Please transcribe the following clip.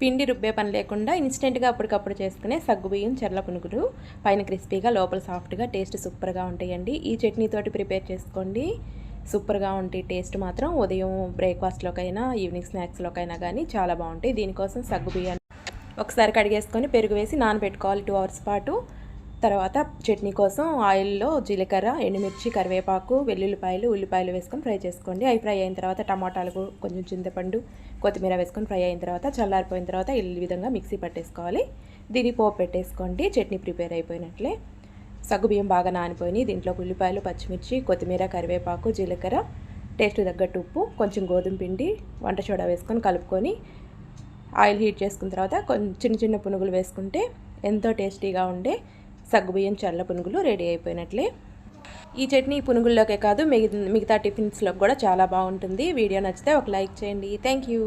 పిండి రుబ్బే పని లేకుండా ఇన్స్టెంట్గా అప్పటికప్పుడు చేసుకునే సగ్గుబియ్యం చెర్ల పునుగులు పైన క్రిస్పీగా లోపల సాఫ్ట్గా టేస్ట్ సూపర్గా ఉంటాయండి. ఈ చట్నీతోటి ప్రిపేర్ చేసుకోండి. సూపర్గా ఉంటాయి టేస్ట్ మాత్రం ఉదయం బ్రేక్ఫాస్ట్లోకైనా ఈవినింగ్ స్నాక్స్లోకైనా కానీ చాలా బాగుంటాయి. దీనికోసం సగ్గుబియ్యాన్ని ఒకసారి కడిగేసుకొని పెరుగు వేసి నానబెట్టుకోవాలి. టూ అవర్స్ పాటు తర్వాత చట్నీ కోసం ఆయిల్లో జీలకర్ర ఎండుమిర్చి కరివేపాకు వెల్లుల్లిపాయలు ఉల్లిపాయలు వేసుకొని ఫ్రై చేసుకోండి. అవి ఫ్రై అయిన తర్వాత టమాటాలు కొంచెం చింతపండు కొత్తిమీర వేసుకొని ఫ్రై అయిన తర్వాత చల్లారిపోయిన తర్వాత ఈ విధంగా మిక్సీ పట్టేసుకోవాలి. దీన్ని పోపు పెట్టేసుకోండి. చట్నీ ప్రిపేర్ అయిపోయినట్లే. సగ్గుబియ్యం బాగా నానిపోయినాయి. దీంట్లో ఉల్లిపాయలు పచ్చిమిర్చి కొత్తిమీర కరివేపాకు జీలకర్ర టేస్ట్ తగ్గట్టు ఉప్పు కొంచెం గోధుమ పిండి వంట సోడా వేసుకొని కలుపుకొని ఆయిల్ హీట్ చేసుకున్న తర్వాత కొంచెం చిన్న చిన్న పునుగులు వేసుకుంటే ఎంతో టేస్టీగా ఉండే సగ్గుబియ్యం చల్ల పునుగులు రెడీ అయిపోయినట్లే. ఈ చట్నీ పునుగుల్లోకే కాదు మిగతా మిగతా కూడా చాలా బాగుంటుంది. వీడియో నచ్చితే ఒక లైక్ చేయండి. Thank you.